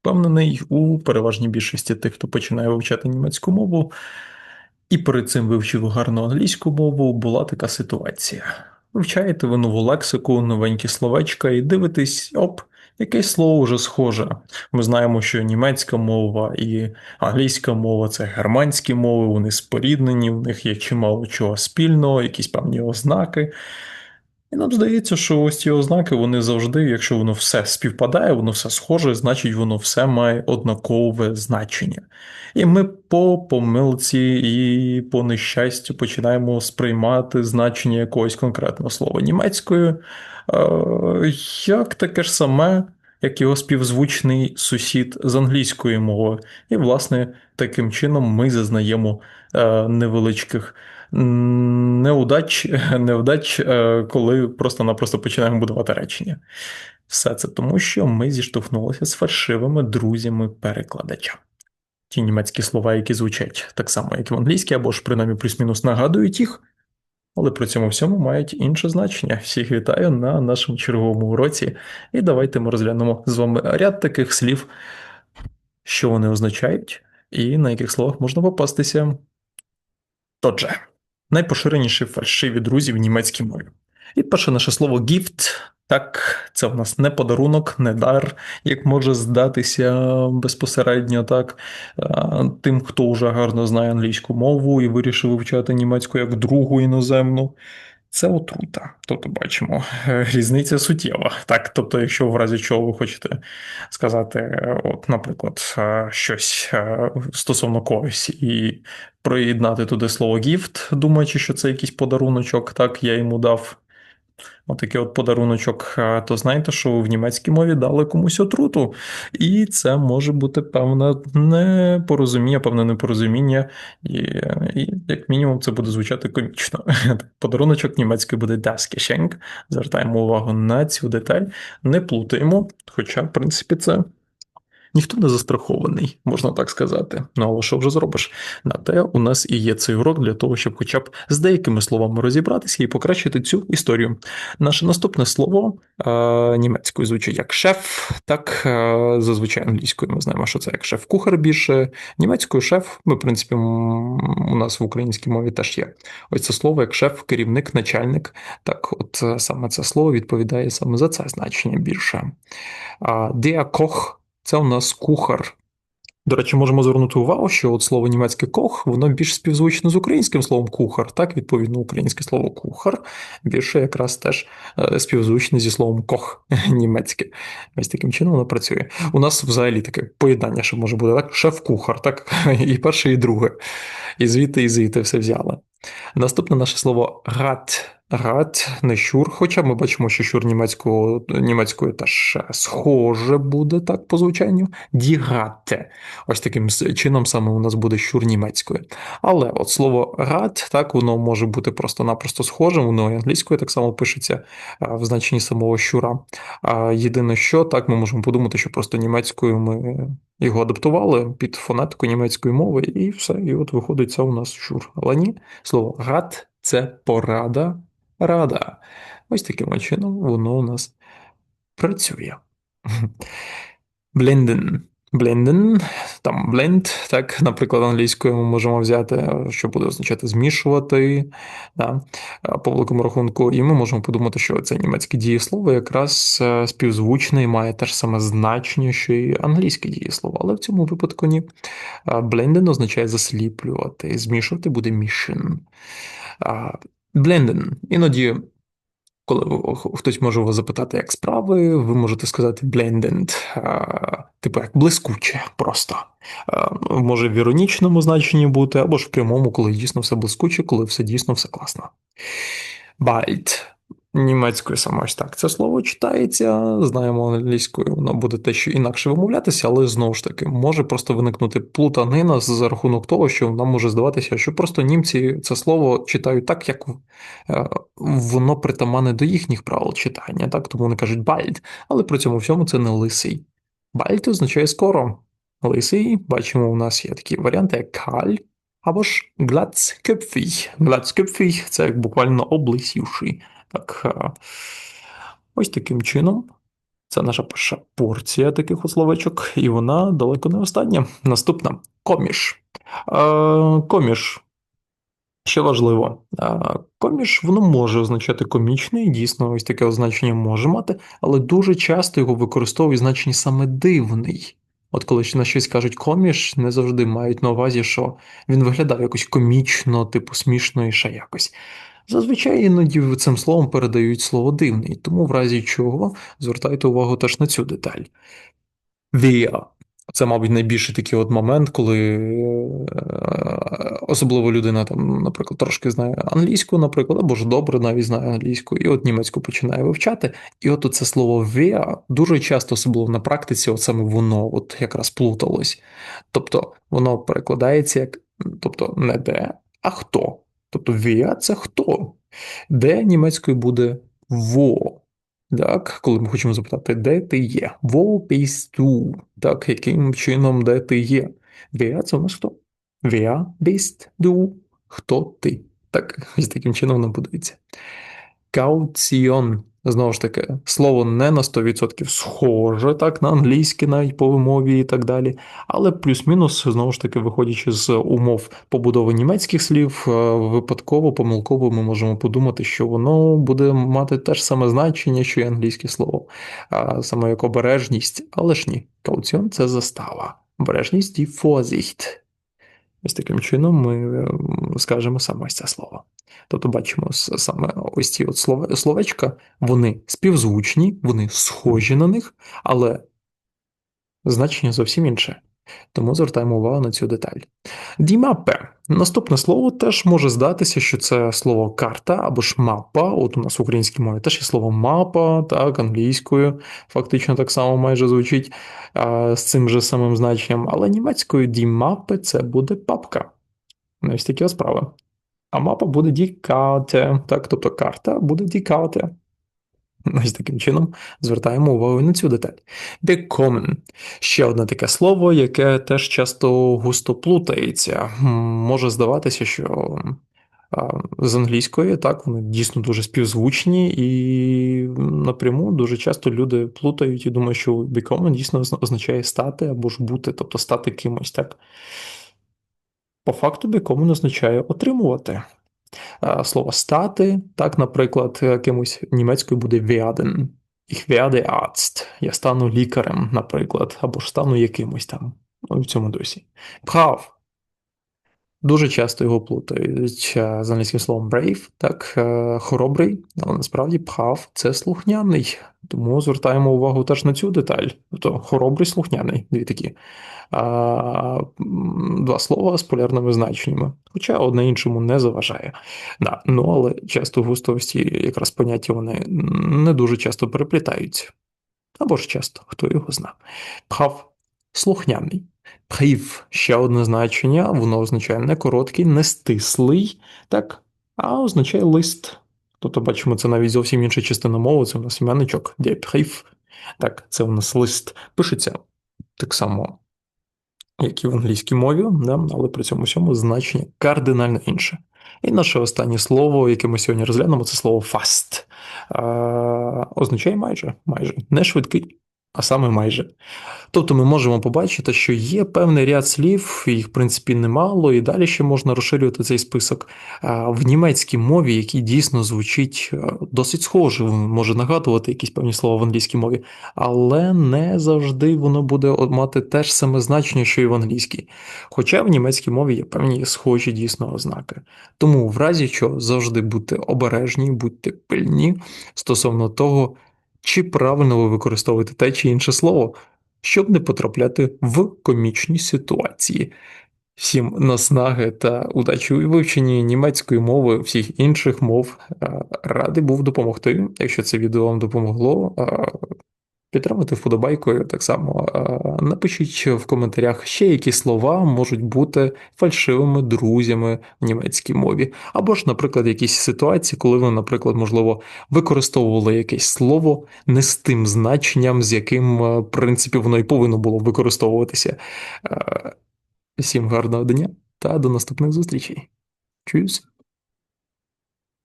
впевнений, у переважній більшості тих, хто починає вивчати німецьку мову, і перед цим вивчив гарну англійську мову, була така ситуація. Вивчаєте ви нову лексику, новенькі словечка, і дивитесь, оп, якесь слово вже схоже. Ми знаємо, що німецька мова і англійська мова це германські мови, вони споріднені, в них є чимало чого спільного, якісь певні ознаки. І нам здається, що ось ці ознаки, вони завжди, якщо воно все співпадає, воно все схоже, значить воно все має однакове значення. І ми по помилці і по нещастю починаємо сприймати значення якогось конкретного слова німецькою, як таке ж саме, як його співзвучний сусід з англійської мови. І, власне, таким чином ми зазнаємо е, невеличких неудач, невдач, е, коли просто-напросто починаємо будувати речення. Все це тому, що ми зіштовхнулися з фальшивими друзями перекладача. Ті німецькі слова, які звучать так само, як і в англійській, або ж принаймні плюс-мінус нагадують їх, але при цьому всьому мають інше значення. Всіх вітаю на нашому черговому уроці, і давайте ми розглянемо з вами ряд таких слів, що вони означають, і на яких словах можна попастися. Отже найпоширеніші фальшиві друзі в німецькій мові. І перше наше слово gift, так, це в нас не подарунок, не дар, як може здатися безпосередньо так. Тим, хто вже гарно знає англійську мову і вирішив вивчати німецьку як другу іноземну це отрута. Тобто бачимо, е, різниця суттєва. Так, тобто, якщо в разі чого ви хочете сказати, от, наприклад, е, щось е, стосовно когось і приєднати туди слово гіфт, думаючи, що це якийсь подаруночок, так я йому дав Отакий от подаруночок, то знаєте, що в німецькій мові дали комусь отруту, і це може бути певне непорозуміння, певне непорозуміння, і, і як мінімум це буде звучати комічно. Подаруночок німецький буде das. Звертаємо увагу на цю деталь, не плутаємо, хоча, в принципі, це. Ніхто не застрахований, можна так сказати. Ну але що вже зробиш? На те у нас і є цей урок для того, щоб хоча б з деякими словами розібратися і покращити цю історію. Наше наступне слово е, німецькою звучить як шеф, так е, зазвичай англійською ми знаємо, що це як шеф-кухар більше. Німецькою шеф, ми, в принципі, у нас в українській мові теж є. Ось це слово як шеф, керівник, начальник. Так, от е, саме це слово відповідає саме за це значення більше. Koch це у нас кухар. До речі, можемо звернути увагу, що от слово німецьке кох, воно більш співзвучне з українським словом кухар. Так, відповідно, українське слово кухар більше якраз теж е, співзвучне зі словом кох німецьке. Ось таким чином воно працює. У нас взагалі таке поєднання, що може бути так, шеф-кухар, так, і перше, і друге. І звідти, і звідти все взяли. Наступне наше слово рад. Рад, не щур, хоча ми бачимо, що щур німецькою німецькою теж схоже буде так по звучанню. Дігате. Ось таким чином саме у нас буде щур німецькою. Але от слово рад, так, воно може бути просто-напросто схожим, воно і англійською так само пишеться в значенні самого щура. А єдине, що так, ми можемо подумати, що просто німецькою ми його адаптували під фонетику німецької мови, і все. І от виходить це у нас щур. Але ні, слово рад це порада рада. Ось таким чином воно у нас працює. Бленден. Бленден, там бленд, так, наприклад, англійською ми можемо взяти, що буде означати змішувати да, по великому рахунку, і ми можемо подумати, що це німецьке дієслово якраз е, співзвучне і має те ж саме значення, що і англійське дієслово, але в цьому випадку ні. Бленден означає засліплювати, змішувати буде мішин. Бленден. Іноді, коли хтось може вас запитати, як справи, ви можете сказати blended, типу як блискуче просто. Може в іронічному значенні бути, або ж в прямому, коли дійсно все блискуче, коли все дійсно все класно. Bald Німецькою саме ось так це слово читається, знаємо англійською, воно буде те, що інакше вимовлятися, але знову ж таки може просто виникнути плутанина за рахунок того, що нам може здаватися, що просто німці це слово читають так, як е, воно притамане до їхніх правил читання, так тому вони кажуть бальд, але при цьому всьому це не лисий. Бальд означає скоро. Лисий, бачимо, у нас є такі варіанти, як каль або ж глацкепфій. Глацкепфій – це буквально облисівший. Так, Ось таким чином Це наша перша порція таких словечок, і вона далеко не остання. Наступна коміш. Е, коміш. Що важливо, е, коміш воно може означати комічний, дійсно, ось таке означення може мати, але дуже часто його використовують значення саме дивний. От коли на щось кажуть коміш, не завжди мають на увазі, що він виглядає якось комічно, типу смішно і ще якось. Зазвичай іноді цим словом передають слово дивний, тому в разі чого звертайте увагу теж на цю деталь. Вія. Це, мабуть, найбільший такий от момент, коли е, особливо людина, там, наприклад, трошки знає англійську, наприклад, або ж добре навіть знає англійську, і от німецьку починає вивчати. І от це слово вія дуже часто, особливо на практиці, от саме воно от якраз плуталось. Тобто воно перекладається як тобто не де, а хто. Тобто вія це хто, де німецькою буде во. Так, коли ми хочемо запитати, де ти є? Wo bist? Так, яким чином де ти є? Wer це у нас хто? Wer bist? Хто ти? Так, ось таким чином воно будується. Кауціон. Знову ж таки, слово не на 100% схоже, так, на англійське, навіть по вимові і так далі. Але плюс-мінус, знову ж таки, виходячи з умов побудови німецьких слів, е, випадково, помилково ми можемо подумати, що воно буде мати те ж саме значення, що й англійське слово, саме як обережність, але ж ні, кауціон це застава. Обережність і фозіхт. Ось таким чином ми скажемо саме ось це слово. Тобто бачимо саме ось ці от словечка, вони співзвучні, вони схожі на них, але значення зовсім інше. Тому звертаємо увагу на цю деталь. Дімапе. Наступне слово теж може здатися, що це слово карта або ж мапа. От у нас в українській мові теж є слово мапа, так, англійською, фактично так само майже звучить з цим же самим значенням, але німецькою дімапе це буде папка. Ось такі справи. А мапа буде дікате, так, тобто карта буде дікате. Ось таким чином звертаємо увагу на цю деталь. Bekommen. Ще одне таке слово, яке теж часто густо плутається. Може здаватися, що з англійської так, вони дійсно дуже співзвучні, і напряму дуже часто люди плутають і думають, що bekommen дійсно означає стати або ж бути, тобто стати кимось. так. По факту bekommen означає отримувати. Слово стати, так, наприклад, кимось німецькою буде werden. Ich werde Arzt. Я стану лікарем, наприклад, або ж стану якимось там в цьому досі. Прав. Дуже часто його плутають з англійським словом brave, так, хоробрий, але насправді прав це слухняний. Тому звертаємо увагу теж на цю деталь. Тобто хоробрий слухняний, дві такі а, два слова з полярними значеннями, хоча одне іншому не заважає. Да, Ну але часто в густовості якраз поняття вони не дуже часто переплітаються. Або ж часто, хто його знає. Прав слухняний. Прив ще одне значення, воно означає не короткий, не стислий, так, а означає лист. Тобто, бачимо, це навіть зовсім інша частина мови, це у нас іменничок, де прив. Так, це у нас лист. Пишеться так само як і в англійській мові, да, але при цьому всьому значення кардинально інше. І наше останнє слово, яке ми сьогодні розглянемо, це слово fast. Е, означає майже, майже не швидкий, а саме майже. Тобто ми можемо побачити, що є певний ряд слів, їх в принципі немало, і далі ще можна розширювати цей список в німецькій мові, який дійсно звучить досить схоже, може нагадувати якісь певні слова в англійській мові, але не завжди воно буде мати те ж саме значення, що і в англійській. Хоча в німецькій мові є певні схожі дійсно ознаки. Тому, в разі що завжди будьте обережні, будьте пильні стосовно того. Чи правильно ви використовуєте те чи інше слово, щоб не потрапляти в комічні ситуації. Всім наснаги та удачі у вивченні німецької мови, всіх інших мов. Е, радий був допомогти. Якщо це відео вам допомогло, е, підтримати вподобайкою так само. Напишіть в коментарях ще які слова можуть бути фальшивими друзями в німецькій мові, або ж, наприклад, якісь ситуації, коли ви, наприклад, можливо, використовували якесь слово не з тим значенням, з яким, е, в принципі, воно і повинно було використовуватися. Е, всім гарного дня та до наступних зустрічей. Чуюсь!